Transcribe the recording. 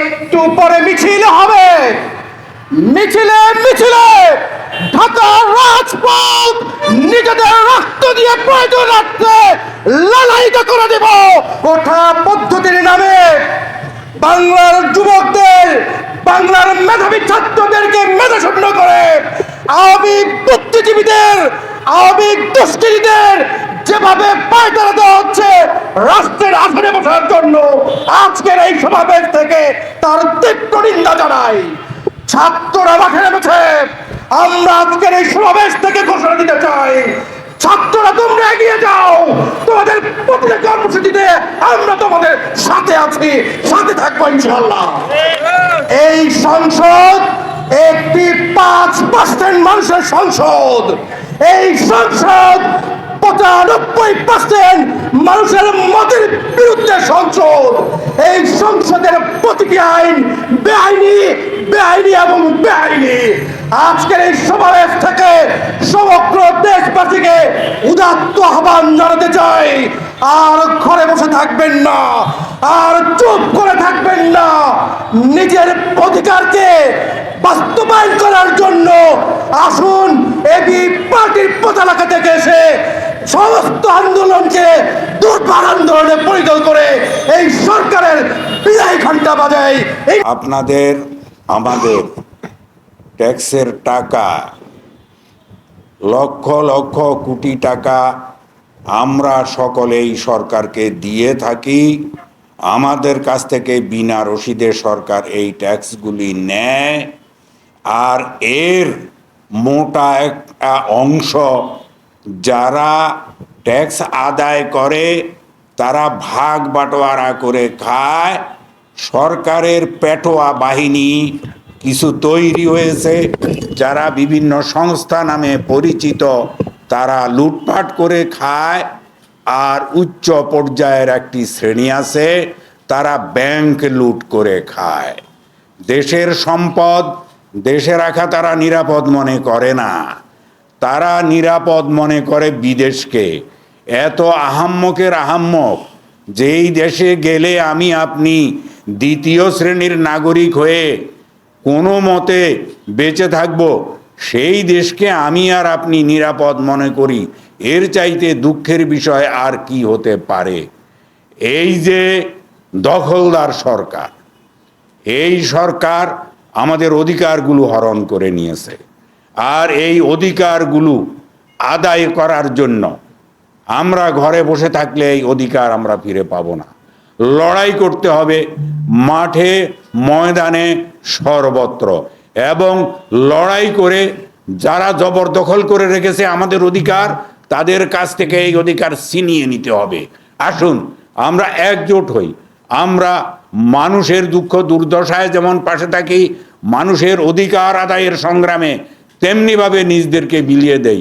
একটু পরে মিছিল হবে। মিছিলে মিছিলে ঢাকার রাজপথ নিজেদের রক্ত দিয়ে প্রয়োজন রাখতে লড়াইট করে দেব ওঠা পদ্ধতির নামে বাংলার যুবকদের, বাংলার মেধাবী ছাত্রদেরকে মেধাশূন্য করে আওয়ামী বুদ্ধিজীবীদের, আওয়ামী দুষ্কৃতীদের যেভাবে পায়তারা দেওয়া হচ্ছে, রাষ্ট্রের আসনে বসার জন্য। আজকের এই সমাবেশ থেকে তার তীব্র নিন্দা জানাই। ছাত্ররা মাঠে নেমেছে। আমরা আজকের এই সমাবেশ থেকে ঘোষণা দিতে চাই। ছাত্ররা, তোমরা এগিয়ে যাও। তোমাদের প্রতিটা কর্মসূচিতে আমরা তোমাদের সাথে আছি। সাথে থাকব ইনশাল্লাহ এই সংসদ একটি পাঁচ পার্সেন্ট মানুষের সংসদ। এই সংসদ পঁচানব্বই পার্সেন্ট মানুষের মতের সংসদ। এই সংসদের প্রতিটি আইন বেআইনি বেআইনি এবং বেআইনি। আজকের এই সমাবেশ থেকে সমগ্র দেশবাসীকে উদাত্ত আহ্বান জানাতে চাই। আর ঘরে বসে থাকবেন না, আর চুপ করে থাকবেন না। নিজের অধিকারকে বাস্তবায়ন করার জন্য আসুন এবি পার্টির পতাকা সমস্ত আন্দোলনকে দুর্বার আন্দোলনে পরিণত করে এই সরকারের বিদায় ঘণ্টা বাজায়। আপনাদের, আমাদের ট্যাক্সের টাকা, লক্ষ লক্ষ কোটি টাকা আমরা সকলেই সরকারকে দিয়ে থাকি। আমাদের কাছ থেকে বিনা রসিদে সরকার এই ট্যাক্সগুলি নেয়। আর এর মোটা একটা অংশ যারা ট্যাক্স আদায় করে, তারা ভাগ বাটোয়ারা করে খায়। সরকারের পেটোয়া বাহিনী কিছু তৈরি হয়েছে। যারা বিভিন্ন সংস্থা নামে পরিচিত, তারা লুটপাট করে খায়। আর উচ্চ পর্যায়ের একটি শ্রেণি আছে, তারা ব্যাংক লুট করে খায়। দেশের সম্পদ, দেশে রাখা তারা নিরাপদ মনে করে না। তারা নিরাপদ মনে করে বিদেশকে। এত আহাম্মকের আহাম্মক, যেই দেশে গেলে আমি আপনি দ্বিতীয় শ্রেণির নাগরিক হয়ে কোনো মতে বেঁচে থাকব, সেই দেশকে আমি আর আপনি নিরাপদ মনে করি। এর চাইতে দুঃখের বিষয় আর কি হতে পারে? এই যে দখলদার সরকার, এই সরকার আমাদের অধিকারগুলো হরণ করে নিয়েছে। আর এই অধিকারগুলো আদায় করার জন্য আমরা ঘরে বসে থাকলে এই অধিকার আমরা ফিরে পাবো না। লড়াই করতে হবে মাঠে, ময়দানে সর্বত্র এবং লড়াই করে যারা জবরদখল করে রেখেছে আমাদের অধিকার, তাদের কাছ থেকে এই অধিকার ছিনিয়ে নিতে হবে। আসুন, আমরা একজোট হই। আমরা মানুষের দুঃখ দুর্দশায় যেমন পাশে থাকি, মানুষের অধিকার আদায়ের সংগ্রামে তেমনিভাবে নিজদেরকে বিলিয়ে দেই